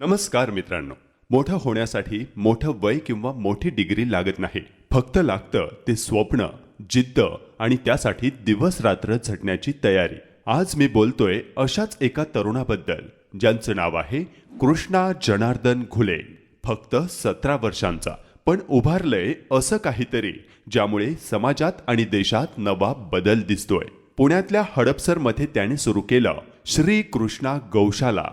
नमस्कार मित्रांनो. मोठं होण्यासाठी मोठं वय किंवा मोठी डिग्री लागत नाही. फक्त लागतं ते स्वप्न जिद्द आणि त्यासाठी दिवस रात्र झटण्याची तयारी. आज मी बोलतोय अशाच एका तरुणाबद्दल ज्यांचं नाव आहे कृष्णा जनार्दन घुले. फक्त सतरा वर्षांचा पण उभारलंय असं काहीतरी ज्यामुळे समाजात आणि देशात नवा बदल दिसतोय. पुण्यातल्या हडपसरमध्ये त्याने सुरू केलं श्री कृष्णा गौशाला.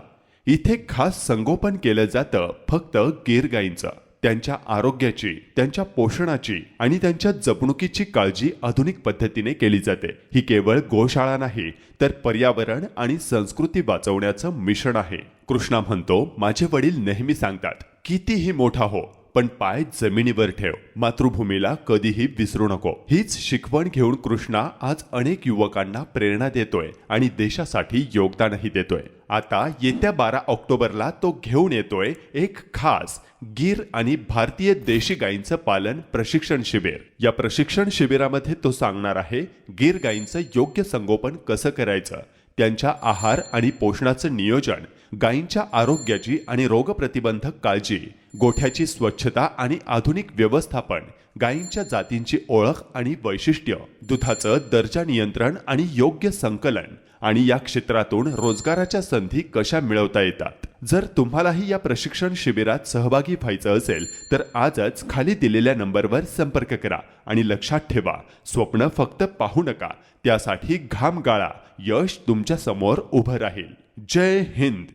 इथे खास संगोपन केलं जातं फक्त गिर गाईंचं त्यांच्या आरोग्याची त्यांच्या पोषणाची आणि त्यांच्या जपणुकीची काळजी आधुनिक पद्धतीने केली जाते. ही केवळ गोशाळा नाही तर पर्यावरण आणि संस्कृती वाचवण्याचं मिशन आहे. कृष्णा म्हणतो माझे वडील नेहमी सांगतात कितीही मोठा हो पण पाय जमिनीवर ठेव. मातृभूमीला कधीही विसरू नको. हीच शिकवण घेऊन कृष्णा आज अनेक युवकांना प्रेरणा देतोय आणि देशासाठी योगदानही देतोय. आता येत्या बारा ऑक्टोबरला तो घेऊन येतोय एक खास गीर आणि भारतीय देशी गायींचं पालन प्रशिक्षण शिबिर. या प्रशिक्षण शिबिरामध्ये तो सांगणार आहे गीर गायींचं योग्य संगोपन कसं करायचं? त्यांच्या आहार आणि पोषणाचं नियोजन गायींच्या आरोग्याची आणि रोगप्रतिबंधक काळजी गोठ्याची स्वच्छता आणि आधुनिक व्यवस्थापन गायींच्या जातींची ओळख आणि वैशिष्ट्य दुधाचं दर्जा नियंत्रण आणि योग्य संकलन आणि या क्षेत्रातून रोजगाराच्या संधी कशा मिळवता येतात? जर तुम्हालाही या प्रशिक्षण शिबिरात सहभागी व्हायचं असेल तर आजच खाली दिलेल्या नंबरवर संपर्क करा आणि लक्षात ठेवा स्वप्न फक्त पाहू नका त्यासाठी घाम गाळा यश तुमच्यासमोर उभं राहील. जय हिंद!